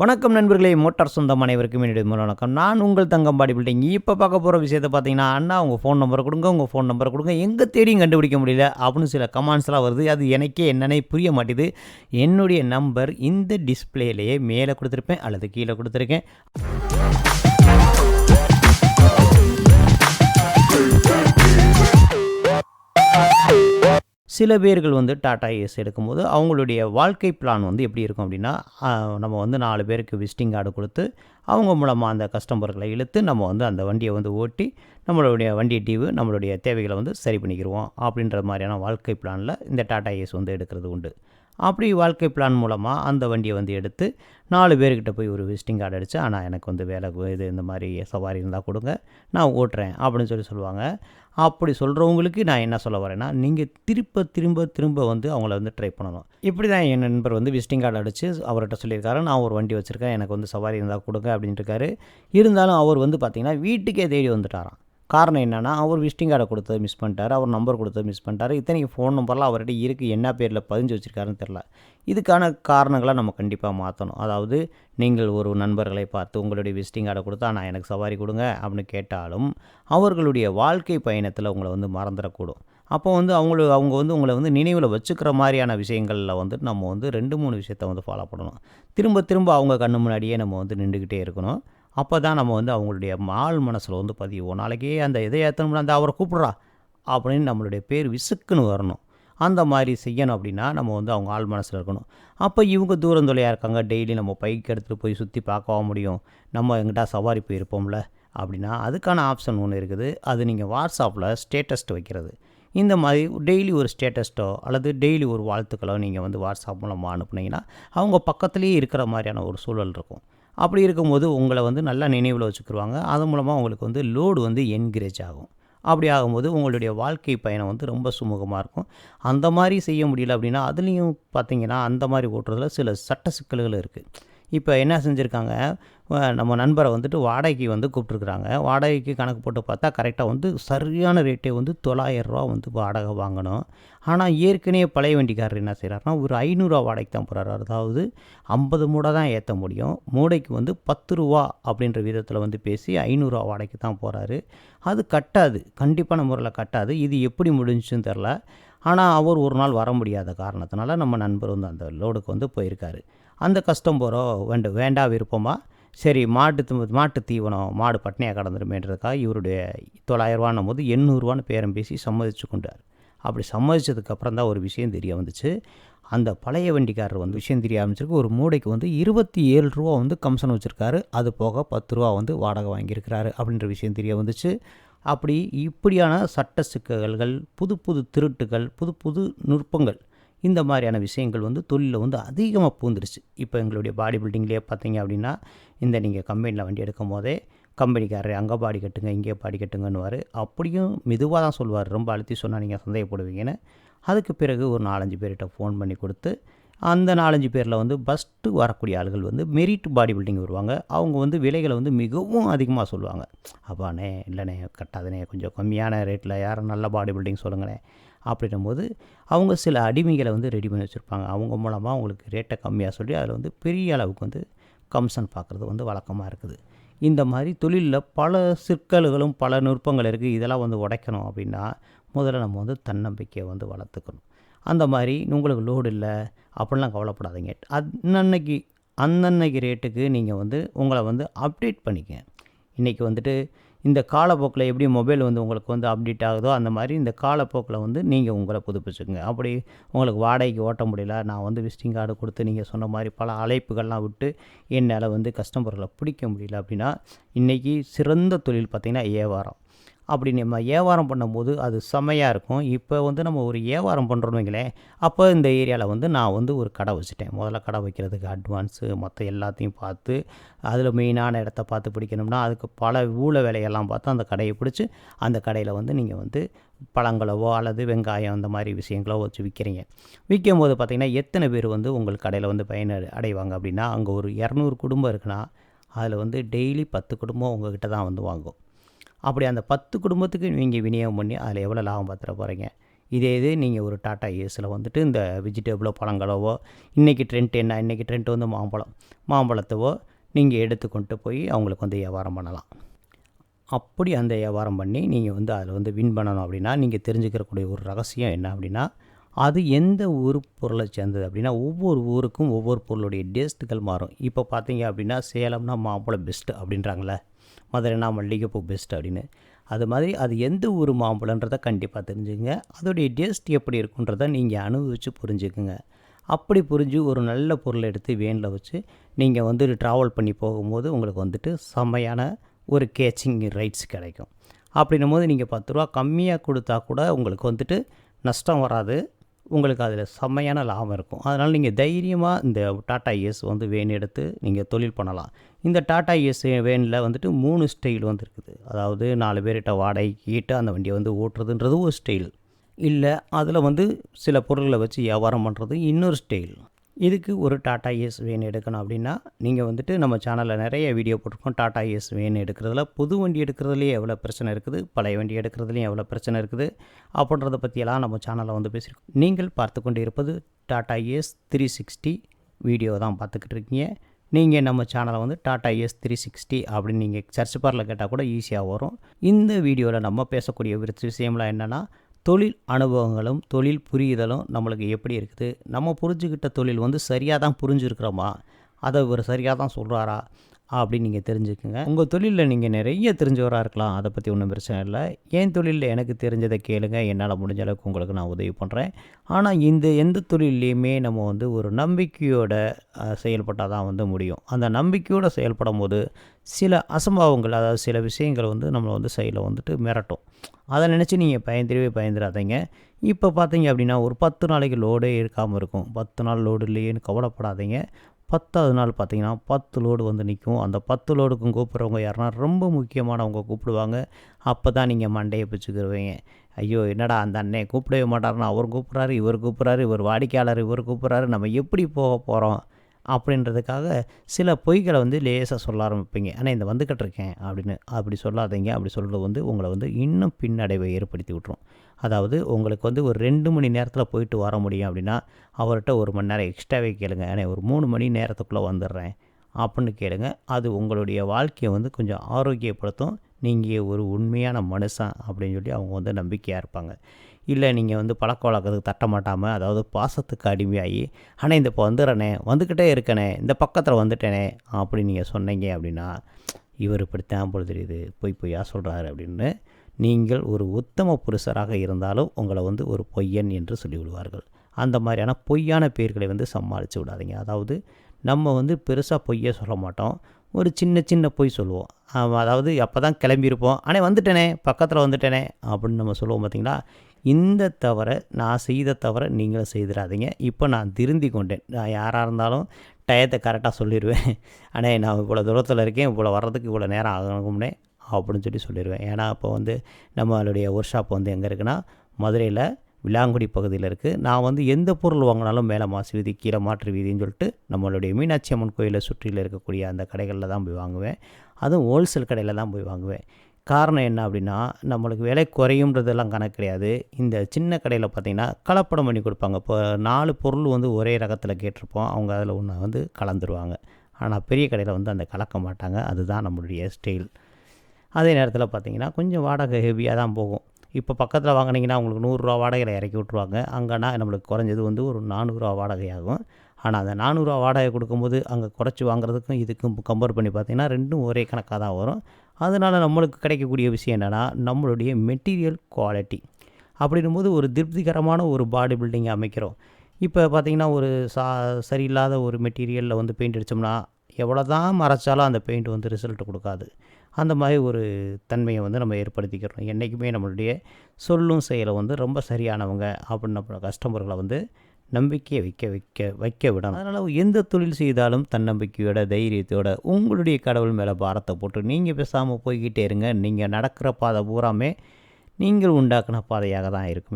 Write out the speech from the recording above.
வணக்கம் நண்பர்களே மோட்டார் சொந்தம் அனைவருக்கும் என்னுடைய முதல் வணக்கம். நான் உங்கள் தங்கம்பாடி பில்டிங். இப்போ பார்க்க போகிற விஷயத்தை பார்த்தீங்கன்னா அண்ணா உங்கள் ஃபோன் நம்பரை கொடுங்க உங்கள் ஃபோன் நம்பரை கொடுங்க. எங்கே தேடியும் கண்டுபிடிக்க முடியல அப்படின்னு சில கமெண்ட்ஸ்லாம் வருது. அது எனக்கே என்னன்னே புரிய மாட்டேது. என்னுடைய நம்பர் இந்த டிஸ்பிளேலேயே மேலே கொடுத்துருப்பேன் அல்லது கீழே கொடுத்துருக்கேன். சில பேர்கள் வந்து டாடா ஏஸ் எடுக்கும்போது அவங்களுடைய வாழ்க்கை பிளான் வந்து எப்படி இருக்கும் அப்படின்னா நம்ம வந்து நாலு பேருக்கு விசிட்டிங் கார்டு கொடுத்து அவங்க மூலமாக அந்த கஸ்டமர்களை இழுத்து நம்ம வந்து அந்த வண்டியை வந்து ஓட்டி நம்மளுடைய வண்டி டியூ நம்மளுடைய தேவைகளை வந்து சரி பண்ணிக்கிடுவோம் அப்படின்ற மாதிரியான வாழ்க்கை பிளானில் இந்த டாடா ஏஸ் வந்து எடுக்கிறது உண்டு. அப்படி வாழ்க்கை பிளான் மூலமாக அந்த வண்டியை வந்து எடுத்து நாலு பேர்கிட்ட போய் ஒரு விசிட்டிங் கார்டு அடித்து ஆனால் எனக்கு வந்து வேலை இது இந்த மாதிரி சவாரி இருந்தால் கொடுங்க நான் ஓட்டுறேன் அப்படின்னு சொல்லி சொல்லுவாங்க. அப்படி சொல்கிறவங்களுக்கு நான் என்ன சொல்ல வரேன்னா நீங்கள் திருப்ப திரும்ப திரும்ப வந்து அவங்கள வந்து ட்ரை பண்ணணும். இப்படி தான் என் நண்பர் வந்து விசிட்டிங் கார்டு அடித்து அவர்கிட்ட சொல்லியிருக்காரு. நான் ஒரு வண்டி வச்சுருக்கேன் எனக்கு வந்து சவாரி இருந்தால் கொடுங்க அப்படின்ட்டு இருக்காரு. இருந்தாலும் அவர் வந்து பார்த்திங்கன்னா வீட்டுக்கே தேடி வந்துட்டாராம். காரணம் என்னென்னா அவர் விசிட்டிங் கார்டை கொடுத்தது மிஸ் பண்ணிட்டார். அவர் நம்பர் கொடுத்தது மிஸ் பண்ணிட்டார். இத்தனைக்கு ஃபோன் நம்பர்லாம் அவர்கிட்ட இருக்குது என்ன பேரில் பதிஞ்சு வச்சுருக்காருன்னு தெரில இதுக்கான காரணங்களை நம்ம கண்டிப்பாக மாற்றணும் அதாவது நீங்கள் ஒரு நண்பர்களை பார்த்து உங்களுடைய விசிட்டிங் கார்டை கொடுத்தா நான் எனக்கு சவாரி கொடுங்க அப்படின்னு கேட்டாலும் அவர்களுடைய வாழ்க்கை பயணத்தில் உங்களை வந்து மறந்துடக்கூடும். அப்போ வந்து அவங்களுக்கு அவங்க வந்து உங்களை வந்து நினைவில் வச்சுக்கிற மாதிரியான விஷயங்களில் வந்து நம்ம வந்து ரெண்டு மூணு விஷயத்த வந்து ஃபாலோ பண்ணணும். திரும்ப திரும்ப அவங்க கண்ணு முன்னாடியே நம்ம வந்து நின்றுக்கிட்டே இருக்கணும். அப்போ தான் நம்ம வந்து அவங்களுடைய ஆள் மனசில் வந்து பதிவோம் நாளைக்கே அந்த இதை ஏற்றணும்னா அந்த அவரை கூப்பிட்றா அப்படின்னு நம்மளுடைய பேர் விசுக்குன்னு வரணும். அந்த மாதிரி செய்யணும் அப்படின்னா நம்ம வந்து அவங்க ஆள் மனசில் இருக்கணும். அப்போ இவங்க தூரம் தொலையாக இருக்காங்க. டெய்லி நம்ம பைக் எடுத்துகிட்டு போய் சுற்றி பார்க்கவா முடியும்? நம்ம எங்கிட்ட சவாரி போயிருப்போம்ல? அப்படின்னா அதுக்கான ஆப்ஷன் ஒன்று இருக்குது. அது நீங்கள் வாட்ஸ்அப்பில் ஸ்டேட்டஸ்ட் வைக்கிறது. இந்த மாதிரி டெய்லி ஒரு ஸ்டேட்டஸ்ட்டோ அல்லது டெய்லி ஒரு வாழ்த்துக்களோ நீங்கள் வந்து வாட்ஸ்அப் மூலமாக அனுப்புனீங்கன்னா அவங்க பக்கத்துலேயே இருக்கிற மாதிரியான ஒரு சூழல் இருக்கும். அப்படி இருக்கும்போது உங்களை வந்து நல்லா நினைவில் வச்சுக்கிடுவாங்க அது மூலமாக உங்களுக்கு வந்து லோடு வந்து என்கரேஜ் ஆகும். அப்படி ஆகும்போது உங்களுடைய வாழ்க்கை பயணம் வந்து ரொம்ப சுமூகமாக இருக்கும். அந்த மாதிரி செய்ய முடியல அப்படின்னா அதுலேயும் பார்த்தீங்கன்னா அந்த மாதிரி ஓட்டுறதுல சில சட்ட சிக்கல்கள் இருக்குது இப்போ என்ன செஞ்சுருக்காங்க? நம்ம நண்பரை வந்துட்டு வாடகைக்கு வந்து கூப்பிட்ருக்குறாங்க வாடகைக்கு கணக்கு போட்டு பார்த்தா கரெக்டாக வந்து சரியான ரேட்டே வந்து தொள்ளாயிரரூவா வந்து வாடகை வாங்கணும். ஆனால் ஏற்கனவே பழைய வண்டிக்காரர் என்ன செய்கிறாருன்னா ஒரு ஐநூறுரூவா வாடகைக்கு தான் போகிறாரு அதாவது ஐம்பது மூடை தான் ஏற்ற முடியும். மூடைக்கு வந்து பத்து ரூபா அப்படின்ற விதத்தில் வந்து பேசி ஐநூறுரூவா வாடகைக்கு தான் போகிறாரு அது கட்டாது. கண்டிப்பான முறையில் கட்டாது. இது எப்படி முடிஞ்சுன்னு தெரில. ஆனால் அவர் ஒரு நாள் வர முடியாத காரணத்தினால நம்ம நண்பர் வந்து அந்த லோடுக்கு வந்து போயிருக்காரு. அந்த கஷ்டம் போகிறோம் வேண்ட வேண்டா விருப்பமாக சரி மாட்டு மாட்டு தீவனம் மாடு பட்னியாக கடந்துருமேன்றதுக்காக இவருடைய தொள்ளாயிரரூவான்னும் போது எண்ணூறுரூவான்னு பேரம் பேசி சம்மதிச்சு கொண்டார். அப்படி சம்மதிச்சதுக்கப்புறம் தான் ஒரு விஷயம் தெரிய வந்துச்சு. அந்த பழைய வண்டிக்காரர் வந்து விஷயம் தெரிய ஆரம்பிச்சிருக்கு. ஒரு மூடைக்கு வந்து இருபத்தி ஏழு ரூபா வந்து கம்சன் வச்சுருக்காரு. அது போக பத்து ரூபா வந்து வாடகை வாங்கியிருக்கிறாரு அப்படின்ற விஷயம் தெரிய வந்துச்சு. அப்படி இப்படியான சட்ட சிக்கல்கள் புது புது திருட்டுகள் புது புது நுட்பங்கள் இந்த மாதிரியான விஷயங்கள் வந்து தொழிலில் வந்து அதிகமாக பூந்துருச்சு. இப்போ எங்களுடைய பாடி பில்டிங்லேயே பார்த்தீங்க அப்படின்னா இந்த நீங்கள் கம்பெனியில் வண்டி எடுக்கும் போதே கம்பெனிக்காரர் அங்கே பாடி கட்டுங்க இங்கே பாடி கட்டுங்கன்னுவார். அப்படியும் மெதுவாக தான் சொல்லுவார். ரொம்ப அழுத்தி சொன்னால் நீங்கள் சந்தேகப்படுவீங்கன்னு. அதுக்கு பிறகு ஒரு நாலஞ்சு பேர்கிட்ட ஃபோன் பண்ணி கொடுத்து அந்த நாலஞ்சு பேரில் வந்து ஃபஸ்ட்டு வரக்கூடிய ஆளுகள் வந்து மெரிட் பாடி பில்டிங் வருவாங்க. அவங்க வந்து விலைகளை வந்து மிகவும் அதிகமாக சொல்லுவாங்க. அப்பாண்ணே இல்லைண்ணே கட்டாதனே கொஞ்சம் கம்மியான ரேட்டில் யாரும் நல்ல பாடி பில்டிங் சொல்லுங்களேன் அப்படின்னும் போது அவங்க சில அடிமைகளை வந்து ரெடி பண்ணி வச்சுருப்பாங்க. அவங்க மூலமாக அவங்களுக்கு ரேட்டை கம்மியாக சொல்லி அதில் வந்து பெரிய அளவுக்கு வந்து கமிஷன் பார்க்குறது வந்து வழக்கமாக இருக்குது. இந்த மாதிரி தொழிலில் பல சிக்கல்களும் பல நுட்பங்கள் இருக்குது இதெல்லாம் வந்து உடைக்கணும் அப்படின்னா முதல்ல நம்ம வந்து தன்னம்பிக்கையை வந்து வளர்த்துக்கணும். அந்த மாதிரி உங்களுக்கு லோடு இல்லை அப்படிலாம் கவலைப்படாதீங்க. அன்னன்னைக்கு அன்னன்னைக்கு ரேட்டுக்கு நீங்கள் வந்து உங்களை வந்து அப்டேட் பண்ணிக்க. இன்றைக்கி வந்துட்டு இந்த காலப்போக்கில் எப்படி மொபைல் வந்து உங்களுக்கு வந்து அப்டேட் ஆகுதோ அந்த மாதிரி இந்த காலப்போக்கில் வந்து நீங்கள் உங்களை புதுப்பிச்சுங்க அப்படி உங்களுக்கு வாடகைக்கு ஓட்ட முடியல நான் வந்து விசிட்டிங் கார்டு கொடுத்து நீங்கள் சொன்ன மாதிரி பல அழைப்புகள்லாம் விட்டு என்னால் வந்து கஸ்டமர்களை பிடிக்க முடியல அப்படின்னா இன்றைக்கி சிறந்த தொழில் பார்த்திங்கன்னா வியாபாரம் அப்படி நம்ம வியாபாரம் பண்ணும்போது அது செமையாக இருக்கும். இப்போ வந்து நம்ம ஒரு வியாபாரம் பண்ணுறோன்னு வைங்களேன் அப்போ இந்த ஏரியாவில் வந்து நான் வந்து ஒரு கடை வச்சுட்டேன். முதல்ல கடை வைக்கிறதுக்கு அட்வான்ஸு மொத்தம் எல்லாத்தையும் பார்த்து அதில் மெயினான இடத்த பார்த்து பிடிக்கணும்னா அதுக்கு பல ஊழ வேலையெல்லாம் பார்த்து அந்த கடையை பிடிச்சி அந்த கடையில் வந்து நீங்கள் வந்து பழங்களவோ அல்லது வெங்காயம் அந்த மாதிரி விஷயங்களோ வச்சு விற்கிறீங்க விற்கும் போது பார்த்திங்கன்னா எத்தனை பேர் வந்து உங்கள் கடையில் வந்து பயன் அடைவாங்க அப்படின்னா அங்கே ஒரு இரநூறு குடும்பம் இருக்குன்னா அதில் வந்து டெய்லி பத்து குடும்பம் உங்ககிட்ட தான் வந்து வாங்கும். அப்படி அந்த பத்து குடும்பத்துக்கு நீங்கள் விநியோகம் பண்ணி அதில் எவ்வளோ லாபம் பார்த்துட போகிறீங்க இதே இது நீங்கள் ஒரு டாட்டா ஏஸில் வந்துட்டு இந்த வெஜிடபிளோ பழங்களோவோ இன்றைக்கி ட்ரெண்ட் என்ன? இன்றைக்கி ட்ரெண்ட் வந்து மாம்பழம். மாம்பழத்தவோ நீங்கள் எடுத்து கொண்டு போய் அவங்களுக்கு வந்து வியாபாரம் பண்ணலாம். அப்படி அந்த வியாபாரம் பண்ணி நீங்கள் வந்து அதில் வந்து வின் பண்ணணும் அப்படின்னா நீங்கள் தெரிஞ்சுக்கிறக்கூடிய ஒரு ரகசியம் என்ன அப்படின்னா அது எந்த ஊர் பொருளை சேர்ந்தது அப்படின்னா ஒவ்வொரு ஊருக்கும் ஒவ்வொரு பொருளுடைய டேஸ்ட்டுகள் மாறும். இப்போ பார்த்தீங்க அப்படின்னா சேலம்னா மாம்பழம் பெஸ்ட்டு அப்படின்றாங்களே மதுரைனா மல்லிகைப்பூ பெஸ்ட் அப்படின்னு. அது மாதிரி அது எந்த ஊர் மாம்பழன்றதை கண்டிப்பாக தெரிஞ்சுக்கங்க. அதோடைய டேஸ்ட் எப்படி இருக்குன்றதை நீங்கள் அனுபவித்து புரிஞ்சுக்குங்க. அப்படி புரிஞ்சு ஒரு நல்ல பொருளை எடுத்து வேனில் வச்சு நீங்கள் வந்து ட்ராவல் பண்ணி போகும்போது உங்களுக்கு வந்துட்டு செம்மையான ஒரு கேச்சிங் ரைட்ஸ் கிடைக்கும். அப்படின்னும் போது நீங்கள் பத்து ரூபா கம்மியாக கொடுத்தா கூட உங்களுக்கு வந்துட்டு நஷ்டம் வராது. உங்களுக்கு அதில் செம்மையான லாபம் இருக்கும். அதனால் நீங்கள் தைரியமாக இந்த டாட்டா ஏஸ் வந்து வேன் எடுத்து நீங்கள் தொழில் பண்ணலாம். இந்த டாட்டா ஏஸ் வேனில் வந்துட்டு மூணு ஸ்டைல் வந்து இருக்குது அதாவது நாலு பேர்கிட்ட வாடகைக்கு ஈட்டு அந்த வண்டியை வந்து ஓட்டுறதுன்றது ஒரு ஸ்டைல். இல்லை அதில் வந்து சில பொருட்களை வச்சு வியாபாரம் பண்ணுறது இன்னொரு ஸ்டைல். இதுக்கு ஒரு டாட்டா ஏஸ் வேன் எடுக்கணும் அப்படின்னா நீங்கள் வந்துட்டு நம்ம சேனலில் நிறைய வீடியோ போட்டிருக்கோம். டாட்டா ஏஸ் வேன் எடுக்கிறதுல புது வண்டி எடுக்கிறதுலேயே எவ்வளோ பிரச்சனை இருக்குது? பழைய வண்டி எடுக்கிறதுலையும் எவ்வளோ பிரச்சனை இருக்குது? அப்படின்றத பற்றியெல்லாம் நம்ம சேனலில் வந்து பேசியிருக்கோம். நீங்கள் பார்த்து கொண்டு இருப்பது Tata Ace three sixty video தான் பார்த்துக்கிட்டு இருக்கீங்க. நீங்கள் நம்ம சேனலை வந்து டாட்டா எஸ் த்ரீ சிக்ஸ்டி அப்படின்னு நீங்கள் சர்ச் பாரில் கேட்டால் கூட ஈஸியாக வரும். இந்த வீடியோவில் நம்ம பேசக்கூடிய விஷயம்லாம் என்னென்னா தொழில் அனுபவங்களும் தொழில் புரியுதலும் நம்மளுக்கு எப்படி இருக்குது? நம்ம புரிஞ்சுக்கிட்ட தொழில் வந்து சரியாக தான் புரிஞ்சுருக்கிறோமா? அதை இவர் சரியாக தான் சொல்கிறாரா அப்படின்னு நீங்கள் தெரிஞ்சுக்கோங்க. உங்கள் தொழிலில் நீங்கள் நிறைய தெரிஞ்சவராக இருக்கலாம். அதை பற்றி ஒன்றும் பிரச்சனை இல்லை. என் தொழிலில் எனக்கு தெரிஞ்சதை கேளுங்க. என்னால் முடிஞ்ச அளவுக்கு உங்களுக்கு நான் உதவி பண்ணுறேன் ஆனால் இந்த எந்த தொழிலையுமே நம்ம வந்து ஒரு நம்பிக்கையோட செயல்பட்டால் தான் வந்து முடியும். அந்த நம்பிக்கையோடு செயல்படும் போது சில அசம்பாவங்கள் அதாவது சில விஷயங்கள் வந்து நம்மளை வந்து செயலை வந்துட்டு மிரட்டும். அதை நினச்சி நீங்கள் பயந்துருவே பயந்துடாதீங்க இப்போ பார்த்தீங்க அப்படின்னா ஒரு பத்து நாளைக்கு லோடே இருக்காமல் இருக்கும். பத்து நாள் லோடு இல்லையேன்னு கவலைப்படாதீங்க. பத்தாவது நாள் பார்த்தீங்கன்னா பத்து லோடு வந்து நிற்கும் அந்த பத்து லோடுக்கும் கூப்பிட்றவங்க யாருன்னா ரொம்ப முக்கியமானவங்க கூப்பிடுவாங்க. அப்போ தான் நீங்கள் மண்டையை பிச்சுக்கிருவீங்க. ஐயோ என்னடா அந்த அண்ணன் கூப்பிடவே மாட்டாருன்னா அவர் கூப்பிட்றாரு இவர் கூப்பிட்றாரு இவர் வாடிக்கையாளர் இவர் கூப்பிட்றாரு. நம்ம எப்படி போக போகிறோம் அப்படின்றதுக்காக சில பொய்களை வந்து லேசாக சொல்ல ஆரம்பிப்பீங்க. ஆனால் இந்த வந்துக்கிட்டு இருக்கேன் அப்படின்னு அப்படி சொல்லாதீங்க அப்படி சொல்கிறது வந்து உங்களை வந்து இன்னும் பின்னடைவை ஏற்படுத்தி விட்ரும் அதாவது உங்களுக்கு வந்து ஒரு ரெண்டு மணி நேரத்தில் போயிட்டு வர முடியும் அப்படின்னா அவர்கிட்ட ஒரு மணி நேரம் எக்ஸ்ட்ராவே கேளுங்க. ஆனால் ஒரு மூணு மணி நேரத்துக்குள்ளே வந்துடுறேன் அப்படின்னு கேளுங்க. அது உங்களுடைய வாழ்க்கையை வந்து கொஞ்சம் ஆரோக்கியப்படுத்தும். நீங்கள் ஒரு உண்மையான மனுஷன் அப்படின்னு சொல்லி அவங்க வந்து நம்பிக்கையாக இருப்பாங்க. இல்லை நீங்கள் வந்து பழக்க வழக்கத்துக்கு தட்ட மாட்டாமல் அதாவது பாசத்துக்கு அடிமையாகி ஆனால் இந்த இப்போ வந்துடுறனே வந்துக்கிட்டே இருக்கனே இந்த பக்கத்தில் வந்துட்டேனே அப்படின்னு நீங்கள் சொன்னீங்க அப்படின்னா இவர் இப்படித்தான் போல் தெரியுது பொய் பொய்யா சொல்கிறாரு அப்படின்னு நீங்கள் ஒரு உத்தம புருஷராக இருந்தாலும் உங்களை வந்து ஒரு பொய்யன் என்று சொல்லிவிடுவார்கள். அந்த மாதிரியான பொய்யான பேர்களை வந்து சமாளித்து விடாதீங்க. அதாவது நம்ம வந்து பெருசாக பொய்யே சொல்ல மாட்டோம். ஒரு சின்ன சின்ன பொய் சொல்லுவோம். அதாவது அப்போ தான் கிளம்பியிருப்போம். ஆனால் வந்துட்டேனே பக்கத்தில் வந்துட்டேனே அப்படின்னு நம்ம சொல்லுவோம் பார்த்தீங்களா? இந்த தவிர நான் செய்த தவிர நீங்களும் செய்திடாதீங்க. இப்போ நான் திருந்தி கொண்டேன். நான் யாராக இருந்தாலும் டயத்தை கரெக்டாக சொல்லிடுவேன் ஆனால் நான் இவ்வளோ தூரத்தில் இருக்கேன் இவ்வளோ வர்றதுக்கு இவ்வளோ நேரம் ஆகணும்னே அப்படின்னு சொல்லி சொல்லிடுவேன் ஏன்னா இப்போ வந்து நம்மளுடைய ஒர்க் ஷாப் வந்து எங்கே இருக்குன்னா மதுரையில் விலாங்குடி பகுதியில் இருக்குது நான் வந்து எந்த பொருள் வாங்கினாலும் மேலே மாசு வீதி கீழே மாற்று வீதின்னு சொல்லிட்டு நம்மளுடைய மீனாட்சி அம்மன் கோயிலை சுற்றியில் இருக்கக்கூடிய அந்த கடைகளில் தான் போய் வாங்குவேன். அதுவும் ஹோல்சேல் கடையில் தான் போய் வாங்குவேன். காரணம் என்ன அப்படின்னா நம்மளுக்கு விலை குறையுன்றதெல்லாம் கணக்கு கிடையாது. இந்த சின்ன கடையில் பார்த்திங்கன்னா கலப்படம் பண்ணி கொடுப்பாங்க. இப்போ நாலு பொருள் வந்து ஒரே ரகத்தில் கேட்டிருப்போம். அவங்க அதில் ஒன்று வந்து கலந்துருவாங்க. ஆனால் பெரிய கடையில் வந்து அந்த கலக்க மாட்டாங்க. அதுதான் நம்மளுடைய ஸ்டைல் அதே நேரத்தில் பார்த்திங்கன்னா கொஞ்சம் வாடகை ஹெவியாக தான் போகும். இப்போ பக்கத்தில் வாங்கினீங்கன்னா உங்களுக்கு நூறுரூவா வாடகையில் இறக்கி விட்ருவாங்க அங்கேனா நம்மளுக்கு குறைஞ்சது வந்து ஒரு நானூறுரூவா வாடகை ஆகும் ஆனால் அந்த நானூறுரூவா வாடகை கொடுக்கும்போது அங்கே குறைச்சி வாங்குறதுக்கும் இதுக்கும் கம்பேர் பண்ணி பார்த்திங்கன்னா ரெண்டும் ஒரே கணக்காக தான் வரும். அதனால் நம்மளுக்கு கிடைக்கக்கூடிய விஷயம் என்னென்னா நம்மளுடைய மெட்டீரியல் குவாலிட்டி அப்படின்னும்போது ஒரு திருப்திகரமான ஒரு பாடி பில்டிங் அமைக்கிறோம். இப்போ பார்த்திங்கன்னா ஒரு சா சரியில்லாத ஒரு மெட்டீரியலில் வந்து பெயிண்ட் அடித்தோம்னா எவ்வளோ தான் மறைச்சாலும் அந்த பெயிண்ட் வந்து ரிசல்ட் கொடுக்காது. அந்த மாதிரி ஒரு தன்மையை வந்து நம்ம ஏற்படுத்திக்கிறோம். என்றைக்குமே நம்மளுடைய சொல்லும் செயலை வந்து ரொம்ப சரியானவங்க அப்படின்னு கஸ்டமர்களை வந்து நம்பிக்கையை வைக்க வைக்க வைக்க விடணும். அதனால் எந்த தொழில் செய்தாலும் தன்னம்பிக்கையோட தைரியத்தோட உங்களுடைய கடவுள் மேலே பாரத்தை போட்டு நீங்கள் பேசாமல் போய்கிட்டே இருங்க. நீங்கள் நடக்கிற பாதை பூராமே நீங்கள் உண்டாக்கின பாதையாக தான் இருக்குமே